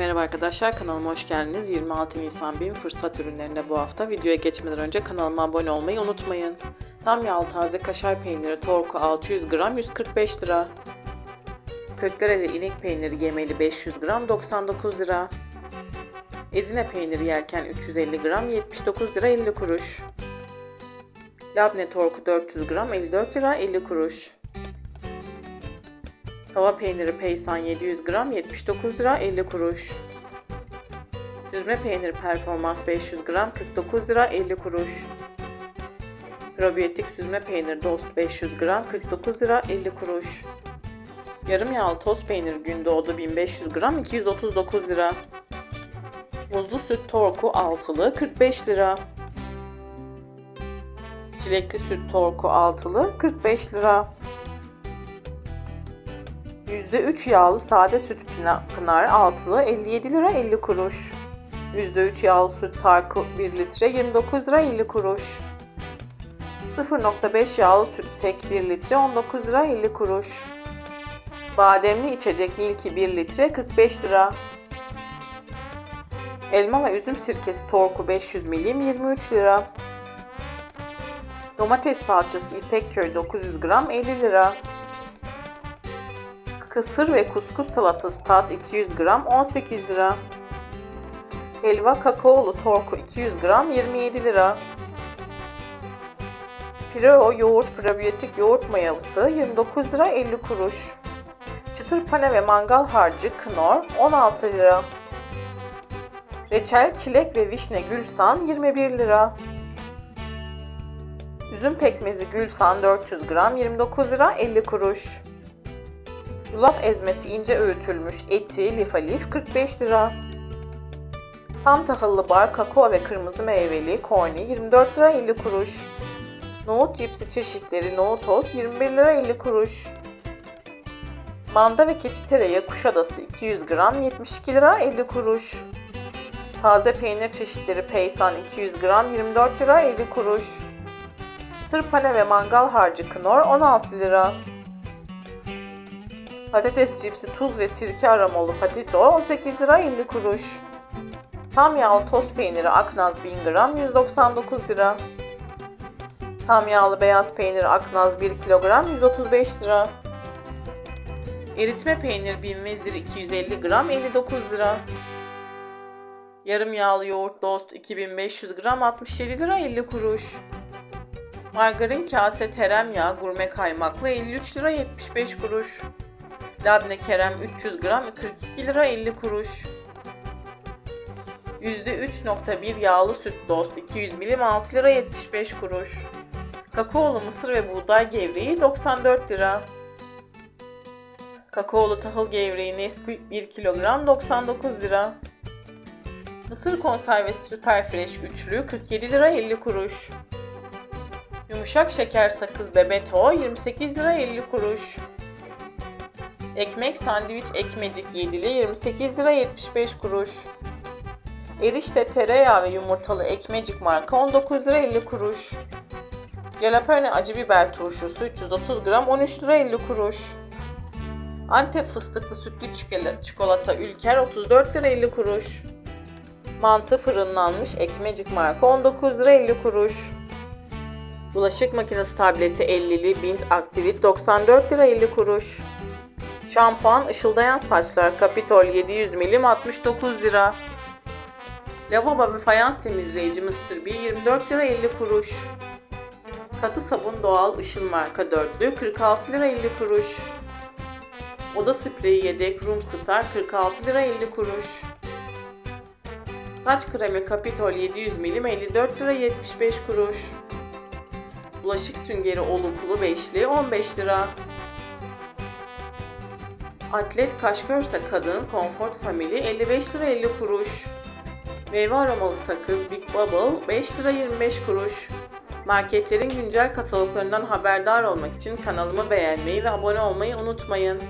Merhaba arkadaşlar kanalıma hoş geldiniz. 26 Nisan BİM fırsat ürünlerinde bu hafta. Videoya geçmeden önce kanalıma abone olmayı unutmayın. Tam yağlı taze kaşar peyniri Torku 600 gram 145 lira. Köklereli inek peyniri yemeli 500 gram 99 lira. Ezine peyniri yerken 350 gram 79 lira 50 kuruş. Labne Torku 400 gram 54 lira 50 kuruş. Tava peyniri peysan 700 gram 79 lira 50 kuruş. Süzme peynir performans 500 gram 49 lira 50 kuruş. Probiyotik süzme peynir dost 500 gram 49 lira 50 kuruş. Yarım yağlı toz peynir Gündoğdu 1500 gram 239 lira. Muzlu süt torku altılı 45 lira. Çilekli süt torku altılı 45 lira. %3 yağlı sade süt pınar altılı 57 lira 50 kuruş. %3 yağlı süt tarku 1 litre 29 lira 50 kuruş. 0.5 yağlı süt sek 1 litre 19 lira 50 kuruş. Bademli içecek Milky 1 litre 45 lira. Elma ve üzüm sirkesi Torku 500 milim 23 lira. Domates salçası İpekköy 900 gram 50 lira. Kısır ve kuskus salatası tat 200 gram 18 lira. Helva kakaolu torku 200 gram 27 lira. Pireo yoğurt probiyotik yoğurt mayası 29 lira 50 kuruş. Çıtır pane ve mangal harcı Knorr 16 lira. Reçel, çilek ve vişne Gülsan 21 lira. Üzüm pekmezi Gülsan 400 gram 29 lira 50 kuruş. Yulaf ezmesi ince öğütülmüş eti lif 45 lira. Tam tahıllı bar kakao ve kırmızı meyveli korni 24 lira 50 kuruş. Nohut cipsi çeşitleri nohut ot 21 lira 50 kuruş. Manda ve keçi tereyağı Kuşadası 200 gram 72 lira 50 kuruş. Taze peynir çeşitleri Peysan 200 gram 24 lira 50 kuruş. Çıtır pane ve mangal harcı Knorr 16 lira. Patates cipsi tuz ve sirke aromalı patito 18 lira 50 kuruş. Tam yağlı toz peyniri Aknaz 1000 gram 199 lira. Tam yağlı beyaz peynir Aknaz 1 kilogram 135 lira. Eritme peynir bin vezir 250 gram 59 lira. Yarım yağlı yoğurt dost 2500 gram 67 lira 50 kuruş. Margarin kase tereyağı gurme kaymaklı 53 lira 75 kuruş. Labne Kerem 300 gram 42 lira 50 kuruş. %3.1 yağlı süt dost 200 milim 6 lira 75 kuruş. Kakaolu mısır ve buğday gevreği 94 lira. Kakaolu tahıl gevreği Nesquik 1 kilogram 99 lira. Mısır konservesi Super Fresh üçlü 47 lira 50 kuruş. Yumuşak şeker sakız Bebeto 28 lira 50 kuruş. Ekmek sandviç ekmecik yedili 28 lira 75 kuruş. Erişte tereyağı ve yumurtalı ekmecik marka 19 lira 50 kuruş. Jalapeno acı biber turşusu 330 gram 13 lira 50 kuruş. Antep fıstıklı sütlü çikolata- Ülker 34 lira 50 kuruş. Mantı fırınlanmış ekmecik marka 19 lira 50 kuruş. Bulaşık makinesi tableti 50'li Bint Activit 94 lira 50 kuruş. Şampuan ışıldayan saçlar Capitol 700 milim 69 lira. Lavabo ve fayans temizleyici Mr. B 24 lira 50 kuruş. Katı sabun doğal ışıl marka dörtlü 46 lira 50 kuruş. Oda spreyi yedek Room Star 46 lira 50 kuruş. Saç kremi Capitol 700 milim 54 lira 75 kuruş. Bulaşık süngeri olukulu beşli 15 lira. Atlet Kaşkörse Kadın Comfort Family 55 lira 50 kuruş. Meyve aromalı sakız Big Bubble 5 lira 25 kuruş. Marketlerin güncel kataloglarından haberdar olmak için kanalımı beğenmeyi ve abone olmayı unutmayın.